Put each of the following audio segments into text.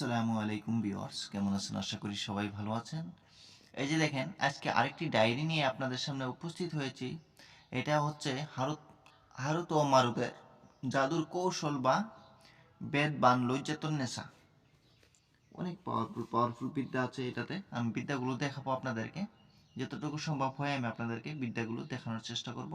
আসসালামু আলাইকুম ভিউয়ার্স, কেমন আছেন? আশা করি সবাই ভালো আছেন। এই যে দেখেন, আজকে আরেকটি ডায়েরি নিয়ে আপনাদের সামনে উপস্থিত হয়েছি। এটা হচ্ছে হারুত হারুত ও মারুতের জাদুর কৌশল বা বেদ বান লজ্জাতন নেশা। অনেক পাওয়ারফুল পাওয়ারফুল বিদ্যা আছে এটাতে। আমি বিদ্যাগুলো দেখাবো আপনাদেরকে। যতটুকু সম্ভব হয় আমি আপনাদেরকে বিদ্যাগুলো দেখানোর চেষ্টা করব।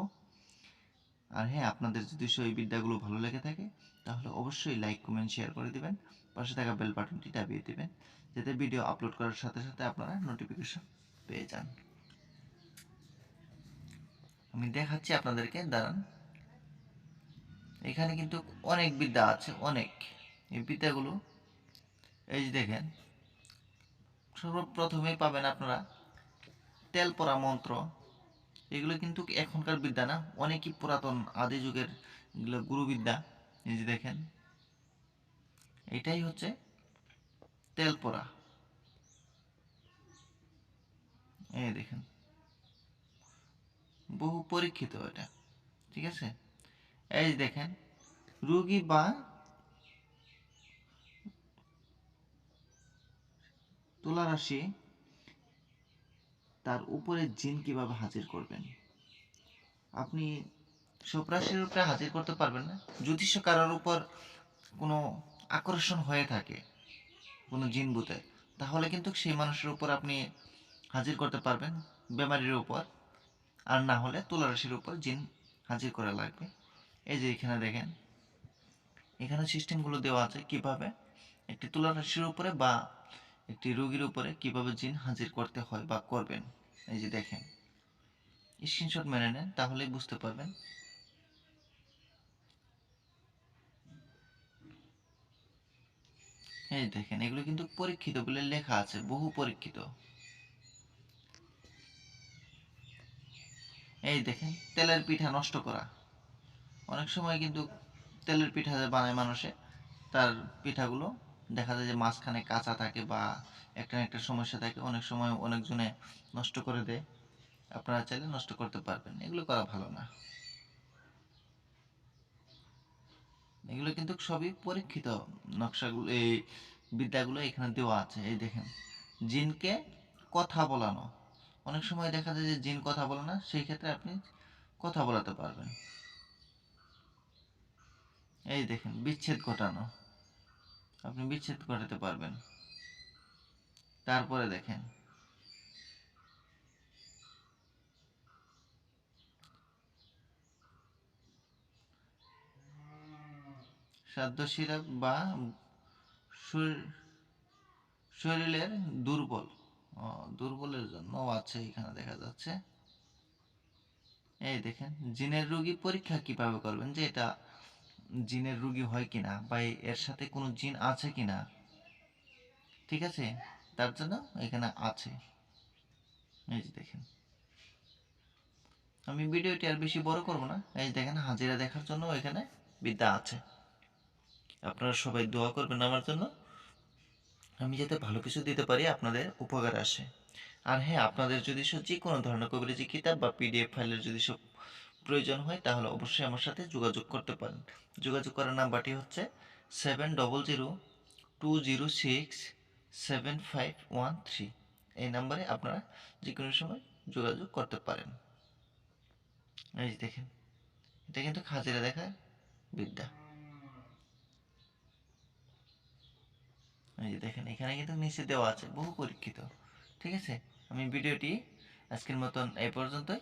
আর হ্যাঁ আপনাদের যদি সেই বিদ্যাগুলো ভালো লেগে থাকে, তাহলে অবশ্যই লাইক কমেন্ট শেয়ার করে দিবেন। পাশে থাকা বেল বাটনটি দাবিয়ে দিবেন, যাতে ভিডিও আপলোড করার সাথে সাথে আপনারা নোটিফিকেশন পেয়ে যান। আমি দেখাচ্ছি আপনাদেরকে, দাঁড়ান। এখানে কিন্তু অনেক বিদ্যা আছে, অনেক। এই বিদ্যাগুলো, এই যে দেখেন, সর্বপ্রথমেই পাবেন আপনারা তেল পরা মন্ত্র। এগুলো কিন্তু এখনকার বিদ্যা না, অনেকই পুরাতন আদি যুগের এগুলো গুরুবিদ্যা, এই যে দেখেন। এটাই হচ্ছে তেল পরা এই দেখেন, বহু পরীক্ষিত এটা, ঠিক আছে? এই দেখেন, রুগী বা তুলা রাশি তার উপরে জিন কীভাবে হাজির করবেন? আপনি সব উপরে হাজির করতে পারবেন না। জ্যোতিষ কারোর উপর কোনো আকর্ষণ হয়ে থাকে, কোনো জিন ভূতে তাহলে কিন্তু সেই মানুষের উপর আপনি হাজির করতে পারবেন, বেমারির উপর। আর না হলে তুলা রাশির উপর জিন হাজির করা লাগবে। এই যে এখানে দেখেন, এখানে সিস্টেমগুলো দেওয়া আছে কীভাবে একটি তুলা রাশির উপরে বা একটি রোগীর উপরে কীভাবে জিন হাজির করতে হয় বা করবেন? এই যে দেখেন। স্ক্রিনশট মেনে নেন, তাহলেই বুঝতে পারবেন। এই দেখেন, এগুলো কিন্তু পরীক্ষিত বলে লেখা আছে, বহু পরীক্ষিত। এই দেখেন, তেলের পিঠা নষ্ট করা। অনেক সময় কিন্তু তেলের পিঠা বানায় মানুষে, তার পিঠাগুলো দেখা যায় যে মাঝখানে কাঁচা থাকে বা একটা না একটা সমস্যা থাকে, অনেক সময় অনেকজনে নষ্ট করে দেয়। আপনারা চাইলে নষ্ট করতে পারবেন। এগুলো করা ভালো না। এগুলো কিন্তু সবই পরীক্ষিত নকশাগুলো, এই বিদ্যাগুলো এখানে দেওয়া আছে। এই দেখেন, জিনকে কথা বলানো। অনেক সময় দেখা যায় যে জিন কথা বলে না, সেই ক্ষেত্রে আপনি কথা বলাতে পারবেন। এই দেখেন, বিচ্ছেদ ঘটানো। আপনি বিচ্ছেদ ঘটাতে পারবেন। তারপরে দেখেন। সিরাপ বা শরীর- শরীরের দুর্বল। দুর্বলের জন্য আছে, এখানে দেখা যাচ্ছে। এই দেখেন, জিনের রোগী পরীক্ষা কীভাবে করবেন? যে এটা জিনের রোগী হয় কিনা বা এর সাথে কোনো জিন আছে কিনা, ঠিক আছে? তার জন্য এখানে আছে। এই যে দেখেন। আমি ভিডিওটি আর বেশি বড় করব না। এই দেখেন, হাজিরা দেখার জন্য এখানে বিদ্যা আছে। আপনারা সবাই দোয়া করবেন আমার জন্য। আমি যাতে ভালো কিছু দিতে পারি, আপনাদের উপকার আসে। আর হ্যাঁ আপনাদের যদি যে কোনো ধরনের কবিরাজি কিতাব বা পিডিএফ ফাইলের যদি সব প্রয়োজন হয়, তাহলে অবশ্যই আমার সাথে যোগাযোগ করতে পারেন। যোগাযোগ করার নাম্বারটি হচ্ছে seven double zero two zero six seven five one three এই নাম্বারে আপনারা যে কোনো সময় যোগাযোগ করতে পারেন। এই যে দেখেন, এটা কিন্তু খাজিরা দেখার বিদ্যা। এই যে দেখেন, এখানে কিন্তু নিচে দেওয়া আছে, বহু পরীক্ষিত। ঠিক আছে? আমি ভিডিওটি আজকের মতন এই পর্যন্তই।